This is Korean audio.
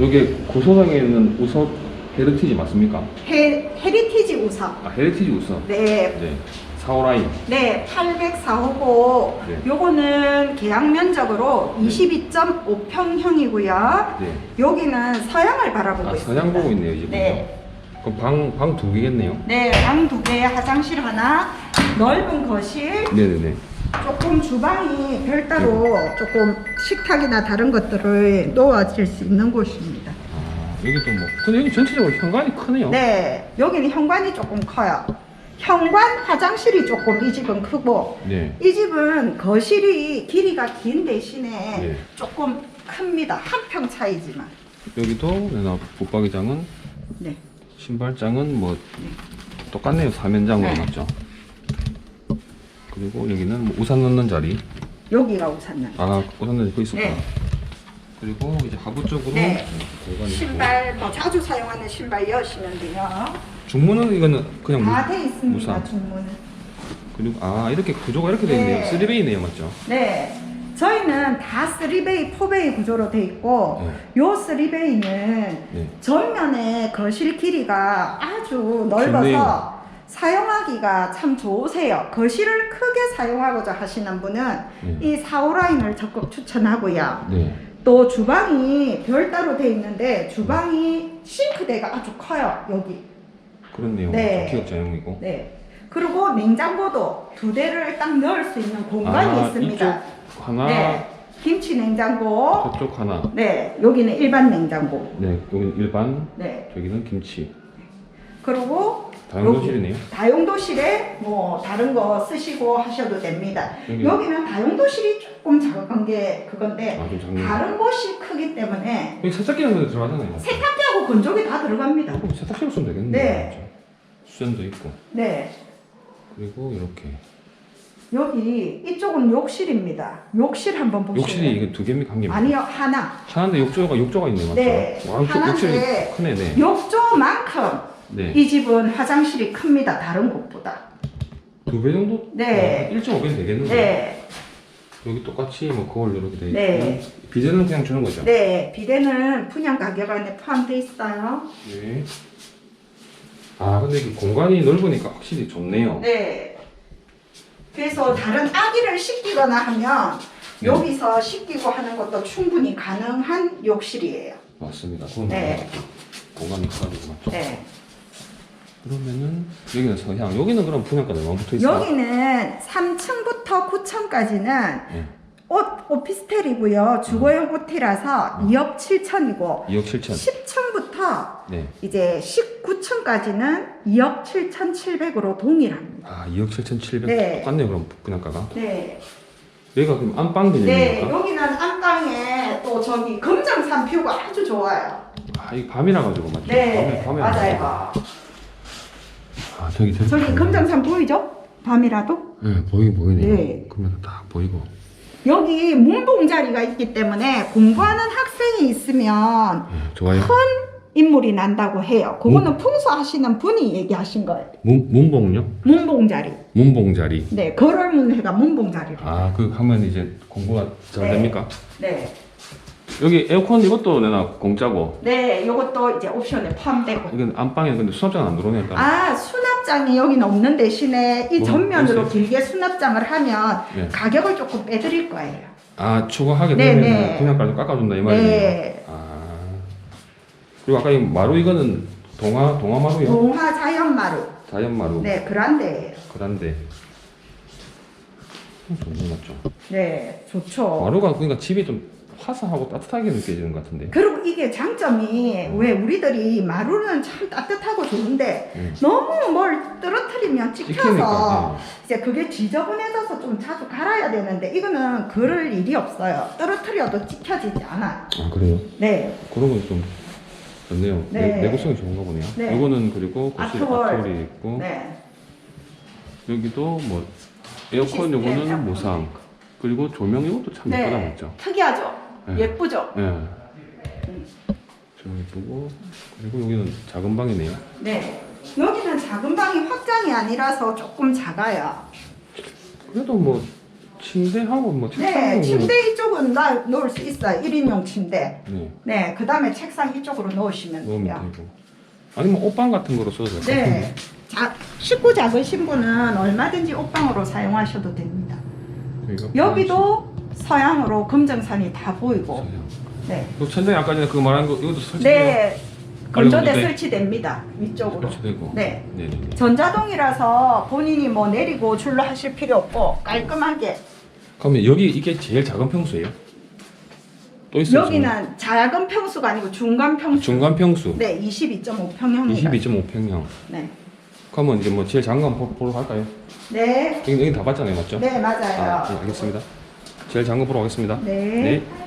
여기 고소당에 있는 우석 헤리티지 맞습니까? 헤, 헤리티지 우석. 아 헤리티지 우석. 네. 네. 4호라인. 네, 804호고 네. 요거는 계약 면적으로 22.5평형이고요. 네. 여기는 서양을 바라보고 아 있습니다. 서양 보고 있네요 이 집은요. 네. 그럼 방 방 두 개겠네요. 네, 방 두 개, 화장실 하나, 넓은 거실, 네네네. 조금 주방이 별도로 조금 식탁이나 다른 것들을 놓아질 수 있는 곳입니다. 아 여기도 뭐 근데 여기 전체적으로 현관이 크네요. 네, 여기는 현관이 조금 커요. 현관, 화장실이 조금 이 집은 크고 네. 이 집은 거실이 길이가 긴 대신에 네. 조금 큽니다. 한 평 차이지만. 여기도 내나 붙박이장은 네. 신발장은 뭐 똑같네요. 사면장으로 네. 맞죠. 그리고 여기는 뭐 우산 넣는 자리. 여기가 우산장. 아 우산 넣는 거 있었구나. 네. 그리고 이제 하부 쪽으로 네. 공간이 있고. 신발, 뭐 자주 사용하는 신발 여시면 돼요. 중문은 이거는 그냥 무- 다돼 있습니다, 무상. 중문은. 그리고 아 이렇게 구조가 이렇게 되어 있네요. 네. 쓰리베이네요, 맞죠? 네. 저희는 다 3베이, 4베이 구조로 돼 있고 요 3베이는 네. 전면에 거실 길이가 아주 넓어서. 사용하기가 참 좋으세요. 거실을 크게 사용하고자 하시는 분은 네. 이 4호 라인을 적극 추천하고요. 네. 또 주방이 별따로 돼 있는데 주방이 싱크대가 아주 커요. 여기. 그렇네요. 네. 기억자용이고. 네. 그리고 냉장고도 두 대를 딱 넣을 수 있는 공간이 아, 있습니다. 이쪽 하나, 네. 김치 냉장고. 저쪽 하나. 네. 여기는 일반 냉장고. 네, 여기 일반, 네. 저기는 김치. 그리고 다용도실이네요. 다용도실에 뭐 다른 거 쓰시고 하셔도 됩니다. 여기- 여기는 다용도실이 조금 작은 게 그건데 아, 좀 작네요. 다른 곳이 크기 때문에 여기 세탁기는 들어가잖아요. 세탁기하고 건조기 다 들어갑니다. 그럼 세탁기로 쓰면 되겠네요. 네. 수전도 있고. 네. 그리고 이렇게. 여기 이쪽은 욕실입니다. 욕실 한번 보시면 욕실이 이게 두 개입니까? 한 개입니까? 아니요 하나. 하나인데 욕조가, 욕조가 있네요, 맞죠? 네. 와, 욕조, 하나인데 크네, 네. 욕조만큼 네. 이 집은 화장실이 큽니다. 다른 곳보다. 두 배 정도? 네. 어, 1.5배는 되겠는데. 네. 여기 똑같이 뭐 거울 이렇게 돼 있고. 네. 비데는 그냥 주는 거죠? 네. 비데는 분양 가격 안에 포함되어 있어요. 네. 아, 근데 이게 공간이 넓으니까 확실히 좋네요. 네. 그래서 다른 아기를 씻기거나 하면 네. 여기서 씻기고 하는 것도 충분히 가능한 욕실이에요. 맞습니다. 그건 네. 공간이 커가지고 맞죠? 네. 그러면은 여기는 서향, 여기는 그럼 분양가 얼마 붙어 있어요? 여기는 3층부터 9층까지는 네. 옷 오피스텔이고요. 주거용 호텔이라서 음. 2억 7천이고 2억 7천. 10층부터 네. 이제 19층까지는 2억 7천 7백으로 동일합니다. 아, 2억 7천 7백. 네. 똑같네요, 그럼 분양가가. 네. 여기가 그럼 안방 네, 개념입니까? 여기는 안방에 또 저기 금정산 뷰가 아주 좋아요. 아, 이거 밤이라 가지고 맞죠? 네, 밤에, 밤에 안 맞아요. 저기 저기. 저기 금정산 보이죠? 밤이라도? 네, 보이긴 보이네요. 네. 그러면 딱 보이고. 여기 문봉 자리가 있기 때문에 공부하는 학생이 있으면 네, 좋아요. 인물이 난다고 해요. 그거는 풍수하시는 분이 얘기하신 거예요. 문, 문봉요? 문봉 자리. 문봉 자리. 네, 걸을문해가 문봉 자리로. 아, 그 하면 이제 공부가 잘 네. 됩니까? 네. 여기 에어컨 이것도 내나 공짜고. 네, 요것도 이제 옵션에 포함되고. 이건 안방에 근데 수납장은 안 들어오니까. 아, 수납 장이 여기는 없는 대신에 이 뭐, 전면으로? 길게 수납장을 하면 네. 가격을 조금 빼드릴 거예요. 아, 추가하게 네, 되면 네. 분양가를 깎아준다 이 말이네요. 네. 아. 그리고 아까 이 마루 이거는 동화 동화 마루요? 동화 자연마루. 자연 마루. 네, 그란데예요. 그란데. 음, 좋네 맞죠? 네, 좋죠. 마루가 그러니까 집이 좀 화사하고 따뜻하게 느껴지는 것 같은데. 그리고 이게 장점이 왜 우리들이 마루는 참 따뜻하고 좋은데 음. 너무 뭘 떨어뜨리면 찍혀서 찍히니까. 이제 그게 지저분해져서 좀 자주 갈아야 되는데 이거는 그럴 일이 없어요. 떨어뜨려도 찍혀지지 않아요. 아 그래요? 네, 그런 건 좀 좋네요. 네. 내, 내구성이 좋은가 보네요. 네. 이거는 그리고 거실 아트월. 아트월이 있고 네, 여기도 뭐 에어컨 시스템 요거는. 무상. 그리고 조명 이것도 참 예쁘다 네, 맞죠? 특이하죠. 네. 예쁘죠. 예. 좀 예쁘고 그리고 여기는 작은 방이네요. 네, 여기는 작은 방이 확장이 아니라서 조금 작아요. 그래도 뭐 침대하고 뭐 책상하고 네, 뭐- 침대 이쪽은 나 놓을 수 있어요. 1인용 침대. 네. 네, 그 다음에 책상 이쪽으로 놓으시면 돼요. 넣으면 되고. 아니면 옷방 같은 거로 써도 될까요? 네. 자, 식구 작으신 분은 얼마든지 옷방으로 사용하셔도 됩니다. 여기가 여기도 서양으로 금정산이 다 보이고. 네. 그 천장에 아까 전에 그 말한 거 이것도 설치. 네. 건조대 네. 설치됩니다. 위쪽으로. 설치되고. 네. 네네 네. 전자동이라서 본인이 뭐 내리고 줄로 하실 필요 없고 깔끔하게. 그러면 여기 이게 제일 작은 평수예요? 또 있어요? 여기는 작은 평수가 아니고 중간 평수. 중간 평수. 네, 22.5평형입니다. 22.5평형. 네. 그러면 이제 뭐 제일 작은 거 한번 보러 갈까요? 네. 여기 여기 다 봤잖아요, 맞죠? 네, 맞아요. 아, 네, 알겠습니다. 제일 작은 거 보러 가겠습니다. 네. 네.